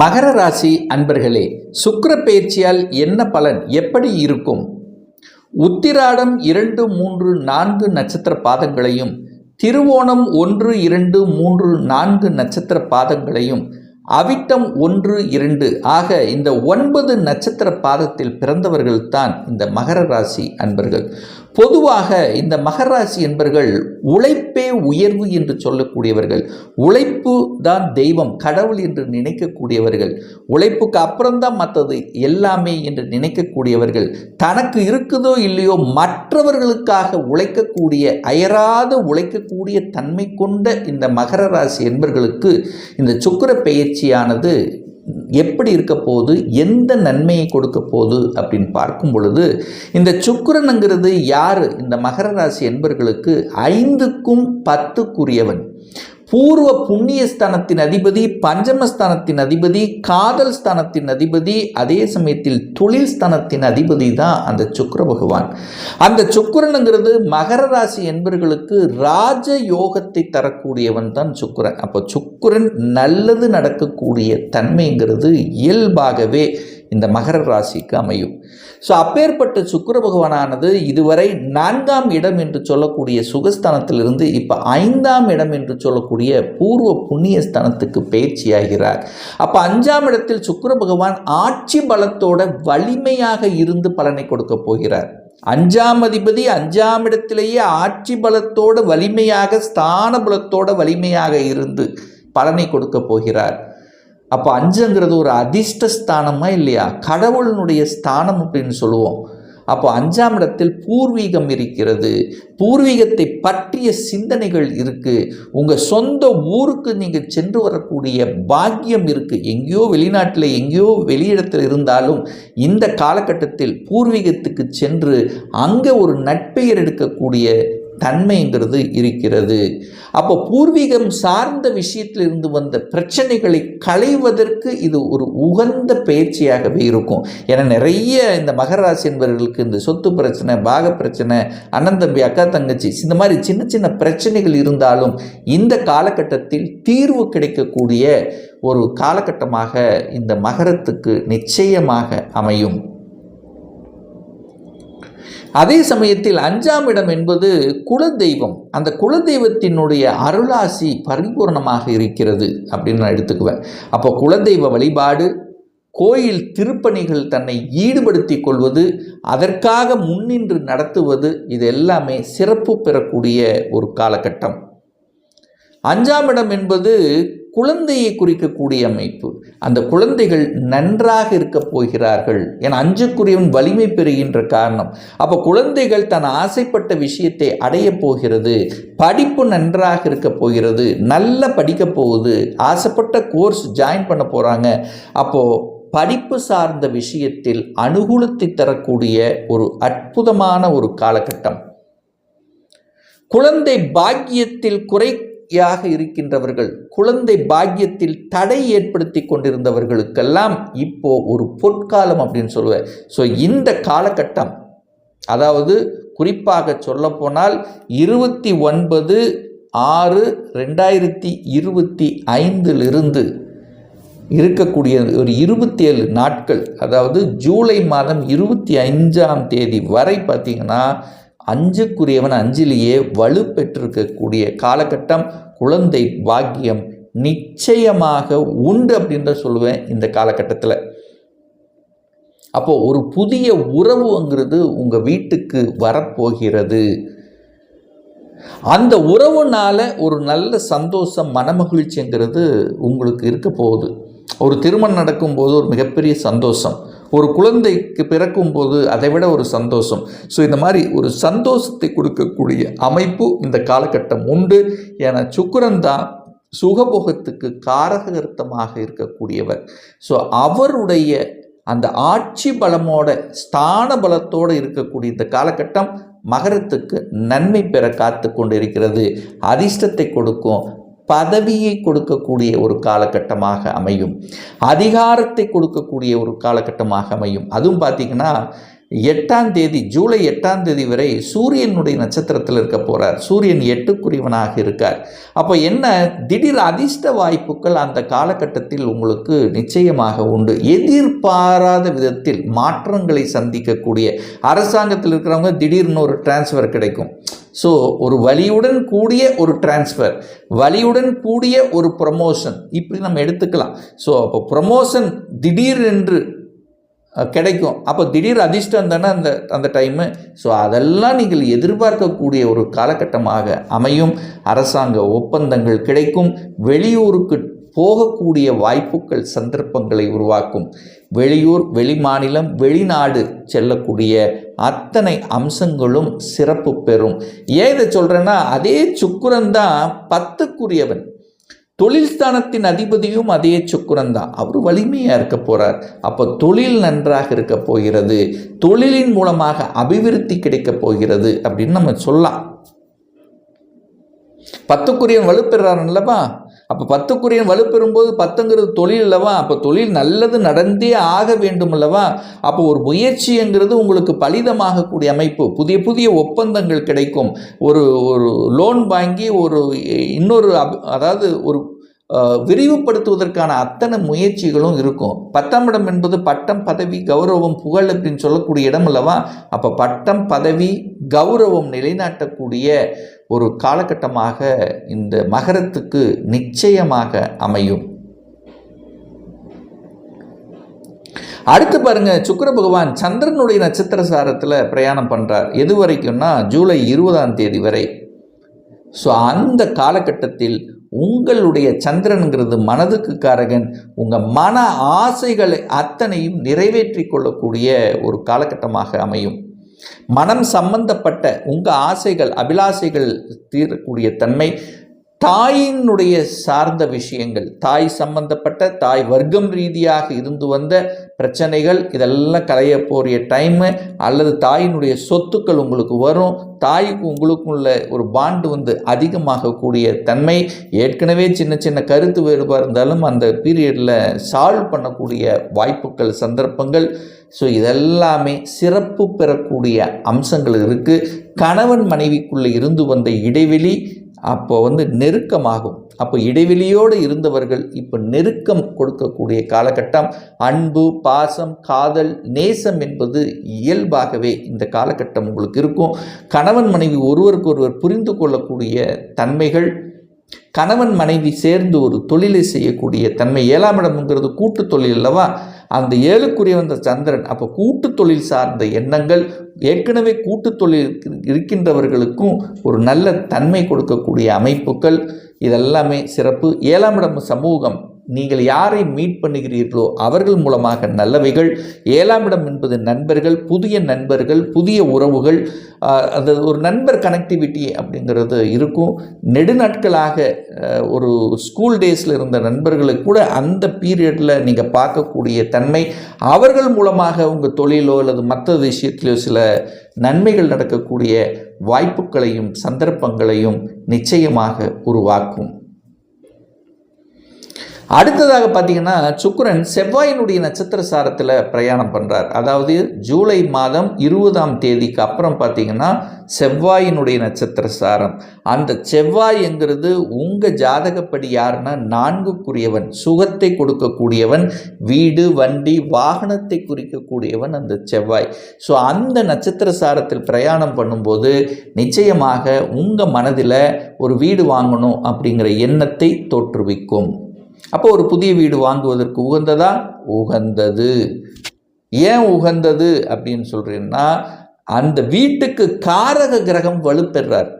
மகர ராசி அன்பர்களே சுக்கர பயிற்சியால் என்ன பலன்? எப்படி இருக்கும்? உத்திராடம் இரண்டு மூன்று நான்கு நட்சத்திர பாதங்களையும் திருவோணம் ஒன்று இரண்டு மூன்று நான்கு நட்சத்திர பாதங்களையும் அவிட்டம் ஒன்று இரண்டு. ஆக இந்த ஒன்பது நட்சத்திர பாதத்தில் பிறந்தவர்கள்தான் இந்த மகர ராசி அன்பர்கள். பொதுவாக இந்த மகர ராசி என்பர்கள் உழைப்பே உயர்வு என்று சொல்லக்கூடியவர்கள். உழைப்பு தான் தெய்வம் கடவுள் என்று நினைக்கக்கூடியவர்கள். உழைப்புக்கு அப்புறம்தான் மற்றது எல்லாமே என்று நினைக்கக்கூடியவர்கள். தனக்கு இருக்குதோ இல்லையோ மற்றவர்களுக்காக உழைக்கக்கூடிய அயராத உழைக்கக்கூடிய தன்மை கொண்ட இந்த மகர ராசி என்பர்களுக்கு இந்த சுக்கிர பெயர்ச்சியானது எப்படி இருக்க போகுது எந்த நன்மையை கொடுக்க போகுது அப்படின்னு பார்க்கும் பொழுது இந்த சுக்கரனுங்கிறது யார்? இந்த மகர ராசி என்பர்களுக்கு ஐந்துக்கும் பத்துக்குரியவன். பூர்வ புண்ணிய ஸ்தானத்தின் அதிபதி பஞ்சமஸ்தானத்தின் அதிபதி காதல் ஸ்தானத்தின் அதிபதி அதே சமயத்தில் தொழில் ஸ்தானத்தின் அதிபதி தான் அந்த சுக்கிர பகவான். அந்த சுக்கரனுங்கிறது மகர ராசி என்பர்களுக்கு ராஜ யோகத்தை தரக்கூடியவன் தான் சுக்கிரன். அப்போ சுக்கரன் நல்லது நடக்கக்கூடிய தன்மைங்கிறது இயல்பாகவே இந்த மகர ராசிக்கு அமையும். ஸோ அப்பேற்பட்ட சுக்கர பகவானானது இதுவரை நான்காம் இடம் என்று சொல்லக்கூடிய சுகஸ்தானத்திலிருந்து இப்போ ஐந்தாம் இடம் என்று சொல்லக்கூடிய பூர்வ புண்ணிய ஸ்தானத்துக்கு பயிற்சியாகிறார். அப்போ அஞ்சாம் இடத்தில் சுக்கர பகவான் ஆட்சி பலத்தோட வலிமையாக இருந்து பலனை கொடுக்க போகிறார். அஞ்சாம் அதிபதி அஞ்சாம் இடத்திலேயே ஆட்சி பலத்தோட வலிமையாக ஸ்தான பலத்தோட வலிமையாக இருந்து பலனை கொடுக்க போகிறார். அப்போ அஞ்சுங்கிறது ஒரு அதிர்ஷ்ட ஸ்தானமா இல்லையா? கடவுளினுடைய ஸ்தானம் அப்படின்னு சொல்லுவோம். அப்போ அஞ்சாம் இடத்தில் பூர்வீகம் இருக்கிறது. பூர்வீகத்தை பற்றிய சிந்தனைகள் இருக்குது உங்கள் சொந்த ஊருக்கு நீங்கள் சென்று வரக்கூடிய பாக்கியம் இருக்குது எங்கேயோ வெளிநாட்டில் எங்கேயோ வெளியிடத்தில் இருந்தாலும் இந்த காலகட்டத்தில் பூர்வீகத்துக்கு சென்று அங்கே ஒரு நட்பெயர் எடுக்கக்கூடிய தன்மைங்கிறது இருக்கிறது. அப்போ பூர்வீகம் சார்ந்த விஷயத்தில் இருந்து வந்த பிரச்சனைகளை களைவதற்கு இது ஒரு உகந்த பயிற்சியாகவே இருக்கும். ஏன்னா நிறைய இந்த மகராசி என்பவர்களுக்கு இந்த சொத்து பிரச்சனை பாக பிரச்சனை அண்ணன் தம்பி அக்கா தங்கச்சி இந்த மாதிரி சின்ன சின்ன பிரச்சனைகள் இருந்தாலும் இந்த காலகட்டத்தில் தீர்வு கிடைக்கக்கூடிய ஒரு காலகட்டமாக இந்த மகரத்துக்கு நிச்சயமாக அமையும். அதே சமயத்தில் அஞ்சாம் இடம் என்பது குலதெய்வம். அந்த குலதெய்வத்தினுடைய அருளாசி பரிபூர்ணமாக இருக்கிறது அப்படின்னு நான் எடுத்துக்குவேன். அப்போ குலதெய்வ வழிபாடு கோயில் திருப்பணிகள் தன்னை ஈடுபடுத்தி கொள்வது அதற்காக முன்னின்று நடத்துவது இது எல்லாமே சிறப்பு பெறக்கூடிய ஒரு காலகட்டம். அஞ்சாம் இடம் என்பது குழந்தையை குறிக்கக்கூடிய அமைப்பு. அந்த குழந்தைகள் நன்றாக இருக்க போகிறார்கள் என அஞ்சுக்குரியவன் வலிமை பெறுகின்ற காரணம். அப்போ குழந்தைகள் தன் ஆசைப்பட்ட விஷயத்தை அடைய போகிறது படிப்பு நன்றாக இருக்க போகிறது நல்ல படிக்க போகுது ஆசைப்பட்ட கோர்ஸ் ஜாயின் பண்ண போகிறாங்க அப்போது படிப்பு சார்ந்த விஷயத்தில் அனுகூலத்தை தரக்கூடிய ஒரு அற்புதமான ஒரு காலகட்டம். குழந்தை பாக்கியத்தில் குறை யாக இருக்கின்றவர்கள் குழந்தை பாக்கியத்தில் தடை ஏற்படுத்தி கொண்டிருந்தவர்களுக்கெல்லாம் இப்போ ஒரு பொற்காலம் அப்படின்னு சொல்லுவேன் ஸோ இந்த காலகட்டம் அதாவது குறிப்பாக சொல்லப்போனால் இருபத்தி ஒன்பது ஆறு ரெண்டாயிரத்தி இருபத்தி ஐந்திலிருந்து இருக்கக்கூடிய ஒரு இருபத்தி ஏழு நாட்கள் அதாவது ஜூலை மாதம் இருபத்தி அஞ்சாம் தேதி வரை பார்த்திங்கன்னா அஞ்சுக்குரியவன் அஞ்சிலேயே வலு பெற்றிருக்கக்கூடிய காலகட்டம் குழந்தை பாக்கியம் நிச்சயமாக உண்டு அப்படின்ற சொல்லுவேன் இந்த காலகட்டத்தில். அப்போது ஒரு புதிய உறவுங்கிறது உங்கள் வீட்டுக்கு வரப்போகிறது. அந்த உறவுனால ஒரு நல்ல சந்தோஷம் மனமகிழ்ச்சிங்கிறது உங்களுக்கு இருக்க போகுது. ஒரு திருமணம் நடக்கும்போது ஒரு மிகப்பெரிய சந்தோஷம். ஒரு குழந்தைக்கு பிறக்கும் போது அதை விட ஒரு சந்தோஷம். ஸோ இந்த மாதிரி ஒரு சந்தோஷத்தை கொடுக்கக்கூடிய அமைப்பு இந்த காலகட்டம் உண்டு. ஏன்னா சுக்கரன் தான் சுகபோகத்துக்கு காரகர்த்தமாக இருக்கக்கூடியவர். ஸோ அவருடைய அந்த ஆட்சி பலமோட ஸ்தான பலத்தோடு இருக்கக்கூடிய இந்த காலகட்டம் மகரத்துக்கு நன்மை பெற காத்து கொண்டு இருக்கிறது அதிர்ஷ்டத்தை கொடுக்கும். பதவியை கொடுக்கக்கூடிய ஒரு காலகட்டமாக அமையும். அதிகாரத்தை கொடுக்கக்கூடிய ஒரு காலகட்டமாக அமையும். அதுவும் பார்த்திங்கன்னா எட்டாம் தேதி ஜூலை எட்டாம் தேதி வரை சூரியனுடைய நட்சத்திரத்தில் இருக்க போகிறார் சூரியன் எட்டுக்குரியவனாக இருக்கார். அப்போ என்ன? திடீர் அதிர்ஷ்ட வாய்ப்புகள் அந்த காலகட்டத்தில் உங்களுக்கு நிச்சயமாக உண்டு. எதிர்பாராத விதத்தில் மாற்றங்களை சந்திக்கக்கூடிய அரசாங்கத்தில் இருக்கிறவங்க திடீர்னு ஒரு டிரான்ஸ்ஃபர் கிடைக்கும். ஸோ ஒரு வலியுடன் கூடிய ஒரு டிரான்ஸ்ஃபர் வலியுடன் கூடிய ஒரு ப்ரமோஷன் இப்படி நம்ம எடுத்துக்கலாம். ஸோ அப்போ ப்ரமோஷன் திடீரென்று கிடைக்கும். அப்போ திடீர் அதிர்ஷ்டம் தானே அந்த அந்த டைமு ஸோ அதெல்லாம் நீங்கள் எதிர்பார்க்கக்கூடிய ஒரு காலகட்டமாக அமையும். அரசாங்க ஒப்பந்தங்கள் கிடைக்கும். வெளியூருக்கு போகக்கூடிய வாய்ப்புகள் சந்தர்ப்பங்களை உருவாக்கும். வெளியூர் வெளிமாநிலம் வெளிநாடு செல்லக்கூடிய அத்தனை அம்சங்களும் சிறப்பு பெறும். ஏன் இதை சொல்கிறேன்னா அதே சுக்கரன் தான் பத்துக்குரியவன். தொழில் ஸ்தானத்தின் அதிபதியும் அதே சுக்கிரன் தான் அவர் வலிமையாக இருக்க போகிறார் அப்போ தொழில் நன்றாக இருக்க போகிறது. தொழிலின் மூலமாக அபிவிருத்தி கிடைக்க போகிறது அப்படின்னு நம்ம சொல்லலாம். பத்துக்குரியன் வலுப்பெறார் அல்லவா? அப்போ பத்துக்குரியன் வலுப்பெறும்போது பத்துங்கிறது தொழில் அல்லவா? அப்போ தொழில் நல்லது நடந்தே ஆக வேண்டும் அல்லவா? அப்போ ஒரு முயற்சிங்கிறது உங்களுக்கு பலிதமாகக்கூடிய அமைப்பு. புதிய புதிய ஒப்பந்தங்கள் கிடைக்கும். ஒரு ஒரு லோன் வாங்கி ஒரு இன்னொரு அப்- அதாவது ஒரு விரிவுபடுத்துவதற்கான அத்தனை முயற்சிகளும் இருக்கும். பத்தாம் இடம் என்பது பட்டம் பதவி கௌரவம் புகழ் அப்படின்னு சொல்லக்கூடிய இடம் அல்லவா? அப்போ பட்டம் பதவி கௌரவம் நிலைநாட்டக்கூடிய ஒரு காலகட்டமாக இந்த மகரத்துக்கு நிச்சயமாக அமையும். அடுத்து பாருங்க சுக்கர பகவான் சந்திரனுடைய நட்சத்திர சாரத்தில் பிரயாணம் பண்ணுறார் எது வரைக்கும்னா ஜூலை இருபதாம் தேதி வரை. ஸோ அந்த காலகட்டத்தில் உங்களுடைய சந்திரனுங்கிறது மனதுக்கு காரகன். உங்கள் மன ஆசைகளை அத்தனையும் நிறைவேற்றி கொள்ளக்கூடிய ஒரு காலகட்டமாக அமையும். மனம் சம்பந்தப்பட்ட உங்கள் ஆசைகள் அபிலாசைகள் தீரக்கூடிய தன்மை தாயினுடைய சார்ந்த விஷயங்கள் தாய் சம்பந்தப்பட்ட தாய் வர்க்கம் ரீதியாக இருந்து வந்த பிரச்சனைகள் இதெல்லாம் கலைய போகிற டைமு அல்லது தாயினுடைய சொத்துக்கள் உங்களுக்கு வரும் தாய்க்கு உங்களுக்குள்ள ஒரு பாண்டு வந்து அதிகமாகக்கூடிய தன்மை ஏற்கனவே சின்ன சின்ன கருத்து வேறுபாடு இருந்தாலும் அந்த பீரியடில் சால்வ் பண்ணக்கூடிய வாய்ப்புகள் சந்தர்ப்பங்கள். ஸோ இதெல்லாமே சிறப்பு பெறக்கூடிய அம்சங்கள் இருக்குது கணவன் மனைவிக்குள்ளே இருந்து வந்த இடைவெளி அப்போ வந்து நெருக்கமாகும். அப்போ இடைவெளியோடு இருந்தவர்கள் இப்போ நெருக்கம் கொடுக்கக்கூடிய காலகட்டம் அன்பு பாசம் காதல் நேசம் என்பது இயல்பாகவே இந்த காலகட்டம் உங்களுக்கு இருக்கும். கணவன் மனைவி ஒருவருக்கொருவர் புரிந்து கொள்ளக்கூடிய தன்மைகள் கணவன் மனைவி சேர்ந்து ஒரு தொழிலை செய்யக்கூடிய தன்மை ஏழாம் இடம்ங்கிறது கூட்டு தொழில் அல்லவா? அந்த ஏழுக்குரிய வந்த சந்திரன் அப்போ கூட்டு தொழில் சார்ந்த எண்ணங்கள் ஏற்கனவே கூட்டு தொழில் இருக்கின்றவர்களுக்கும் ஒரு நல்ல தன்மை கொடுக்கக்கூடிய அமைப்புகள் இதெல்லாமே சிறப்பு. ஏழாம் இடம் சமூகம். நீங்கள் யாரை மீட் பண்ணுகிறீர்களோ அவர்கள் மூலமாக நல்லவைகள் ஏழாம் இடம் என்பது நண்பர்கள் புதிய நண்பர்கள் புதிய உறவுகள் அந்த ஒரு நண்பர் கனெக்டிவிட்டி அப்படிங்கிறது இருக்கும். நெடுநாட்களாக ஒரு ஸ்கூல் டேஸில் இருந்த நண்பர்களுக்கு கூட அந்த பீரியடில் நீங்கள் பார்க்கக்கூடிய தன்மை அவர்கள் மூலமாக உங்கள் தொழிலோ அல்லது மற்ற விஷயத்திலோ சில நன்மைகள் நடக்கக்கூடிய வாய்ப்புகளையும் சந்தர்ப்பங்களையும் நிச்சயமாக உருவாக்கும். அடுத்ததாக பார்த்தீங்கன்னா சுக்கரன் செவ்வாயினுடைய நட்சத்திர சாரத்தில் பிரயாணம் பண்ணுறார் அதாவது ஜூலை மாதம் இருபதாம் தேதிக்கு அப்புறம் பார்த்தீங்கன்னா செவ்வாயினுடைய நட்சத்திர சாரம். அந்த செவ்வாய்ங்கிறது உங்கள் ஜாதகப்படி யாருன்னா நான்குக்குரியவன் சுகத்தை கொடுக்கக்கூடியவன் வீடு வண்டி வாகனத்தை குறிக்கக்கூடியவன் அந்த செவ்வாய். ஸோ அந்த நட்சத்திர சாரத்தில் பிரயாணம் பண்ணும்போது நிச்சயமாக உங்கள் மனதில் ஒரு வீடு வாங்கணும் அப்படிங்கிற எண்ணத்தை தோற்றுவிக்கும். அப்போ ஒரு புதிய வீடு வாங்குவதற்கு உகந்ததா? உகந்தது. ஏன் உகந்தது அப்படின்னு சொல்கிறேன்னா அந்த வீட்டுக்கு காரக கிரகம் வலுப்பெறார்.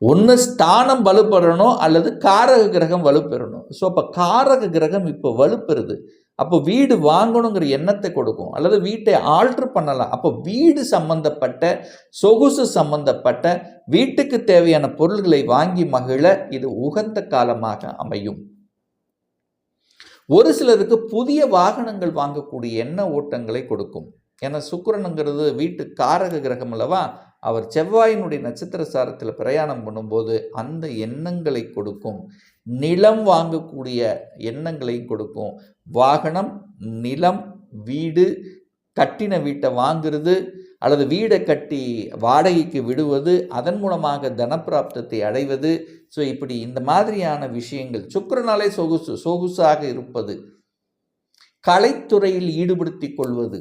ஒன்று ஸ்தானம் வலுப்பெறணும் அல்லது காரக கிரகம் வலுப்பெறணும். ஸோ அப்போ காரக கிரகம் இப்போ வலுப்பெறுது. அப்போ வீடு வாங்கணுங்கிற எண்ணத்தை கொடுக்கும். அல்லது வீட்டை ஆல்ட்ரு பண்ணலாம். அப்போ வீடு சம்பந்தப்பட்ட சொகுசு சம்பந்தப்பட்ட வீட்டுக்கு தேவையான பொருள்களை வாங்கி மகிழ இது உகந்த காலமாக அமையும். ஒரு சிலருக்கு புதிய வாகனங்கள் வாங்கக்கூடிய எண்ண ஓட்டங்களை கொடுக்கும். ஏன்னா சுக்கிரனுங்கிறது வீட்டு காரக கிரகம் அல்லவா? அவர் செவ்வாயினுடைய நட்சத்திர சாரத்தில் பிரயாணம் பண்ணும்போது அந்த எண்ணங்களை கொடுக்கும். நிலம் வாங்கக்கூடிய எண்ணங்களை கொடுக்கும். வாகனம் நிலம் வீடு கட்டின வீட்டை வாங்கிறது அல்லது வீடை கட்டி வாடகைக்கு விடுவது அதன் மூலமாக தனப்பிராப்தத்தை அடைவது. ஸோ இப்படி இந்த மாதிரியான விஷயங்கள் சுக்கரனாலே சொகுசு சொகுசாக இருப்பது. கலைத்துறையில் ஈடுபடுத்திக் கொள்வது.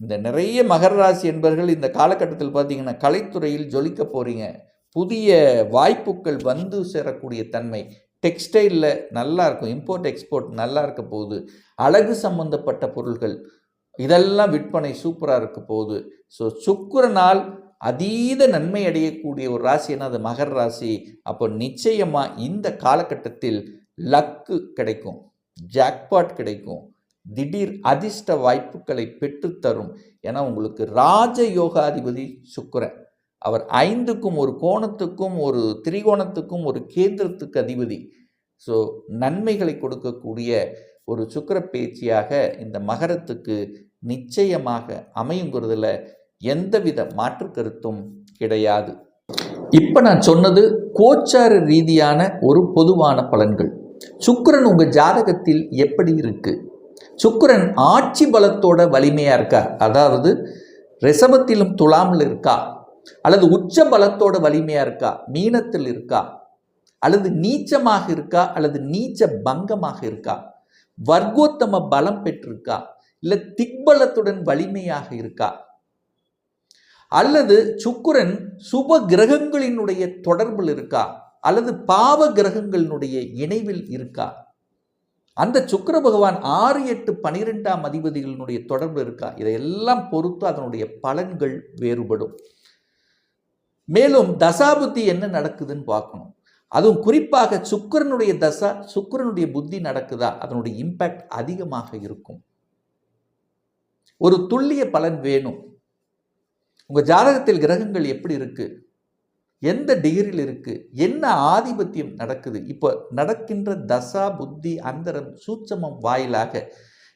இந்த நிறைய மகர ராசி என்பர்கள் இந்த காலகட்டத்தில் பார்த்தீங்கன்னா கலைத்துறையில் ஜொலிக்க போறீங்க. புதிய வாய்ப்புகள் வந்து சேரக்கூடிய தன்மை. டெக்ஸ்டைலில் நல்லா இருக்கும். இம்போர்ட் எக்ஸ்போர்ட் நல்லா இருக்க போகுது. அழகு சம்பந்தப்பட்ட பொருள்கள். இதெல்லாம் விற்பனை சூப்பராக இருக்க போகுது. ஸோ சுக்கரனால் அதீத நன்மை அடையக்கூடிய ஒரு ராசினா அது மகர ராசி. அப்போ நிச்சயமாக இந்த காலகட்டத்தில் லக்கு கிடைக்கும். ஜாக்பாட் கிடைக்கும். திடீர் அதிர்ஷ்ட வாய்ப்புகளை பெற்றுத்தரும் ஏன்னா உங்களுக்கு ராஜ யோகாதிபதி சுக்கரன். அவர் ஐந்துக்கும் ஒரு கோணத்துக்கும் ஒரு திரிகோணத்துக்கும் ஒரு கேந்திரத்துக்கு அதிபதி. ஸோ நன்மைகளை கொடுக்கக்கூடிய ஒரு சுக்கிர பேச்சியாக இந்த மகரத்துக்கு நிச்சயமாக அமையுங்கிறதுல எந்தவித மாற்று கருத்தும் கிடையாது. இப்போ நான் சொன்னது கோச்சார ரீதியான ஒரு பொதுவான பலன்கள். சுக்கிரன் உங்கள் ஜாதகத்தில் எப்படி இருக்குது சுக்கிரன் ஆட்சி பலத்தோட வலிமையாக இருக்கா? அதாவது ரிசபத்திலும் துலாமில் இருக்கா? அல்லது உச்ச பலத்தோட வலிமையாக இருக்கா? மீனத்தில் இருக்கா? அல்லது நீச்சமாக இருக்கா? அல்லது நீச்ச பங்கமாக இருக்கா? வர்க்கோத்தம பலம் பெற்றிருக்கா? இல்லை திக்பலத்துடன் வலிமையாக இருக்கா? அல்லது சுக்குரன் சுப கிரகங்களினுடைய தொடர்பில் இருக்கா? அல்லது பாவ கிரகங்களினுடைய இணைவில் இருக்கா? அந்த சுக்கர பகவான் ஆறு எட்டு பனிரெண்டாம் அதிபதிகளினுடைய தொடர்பு இருக்கா? இதையெல்லாம் பொறுத்து அதனுடைய பலன்கள் வேறுபடும். மேலும் தசாபுத்தி என்ன நடக்குதுன்னு பார்க்கணும். அதுவும் குறிப்பாக சுக்கரனுடைய தசா சுக்கிரனுடைய புத்தி நடக்குதா? அதனுடைய இம்பேக்ட் அதிகமாக இருக்கும். ஒரு துல்லிய பலன் வேணும். உங்கள் ஜாதகத்தில் கிரகங்கள் எப்படி இருக்குது எந்த டிகிரியில் இருக்குது என்ன ஆதிபத்தியம் நடக்குது? இப்போ நடக்கின்ற தசா புத்தி அந்தரம் சூட்சமம் வாயிலாக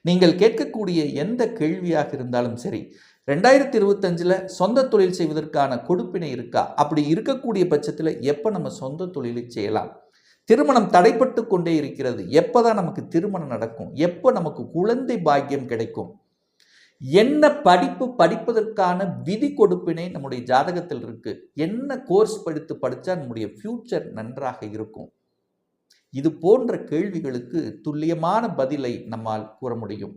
நீங்கள் கேட்கக்கூடிய எந்த கேள்வியாக இருந்தாலும் சரி ரெண்டாயிரத்தி இருபத்தஞ்சில் சொந்த தொழில் செய்வதற்கான கொடுப்பினை இருக்கா? அப்படி இருக்கக்கூடிய பட்சத்தில் எப்போ நம்ம சொந்த தொழிலை செய்யலாம்? திருமணம் தடைப்பட்டு கொண்டே இருக்கிறது. எப்போ தான் நமக்கு திருமணம் நடக்கும்? எப்போ நமக்கு குழந்தை பாக்கியம் கிடைக்கும்? என்ன படிப்பு படிப்பதற்கான விதி கொடுப்பினை நம்முடைய ஜாதகத்தில் இருக்கு. என்ன கோர்ஸ் படித்து படித்தா நம்முடைய ஃப்யூச்சர் நன்றாக இருக்கும்? இது போன்ற கேள்விகளுக்கு துல்லியமான பதிலை நம்மால் கூற முடியும்.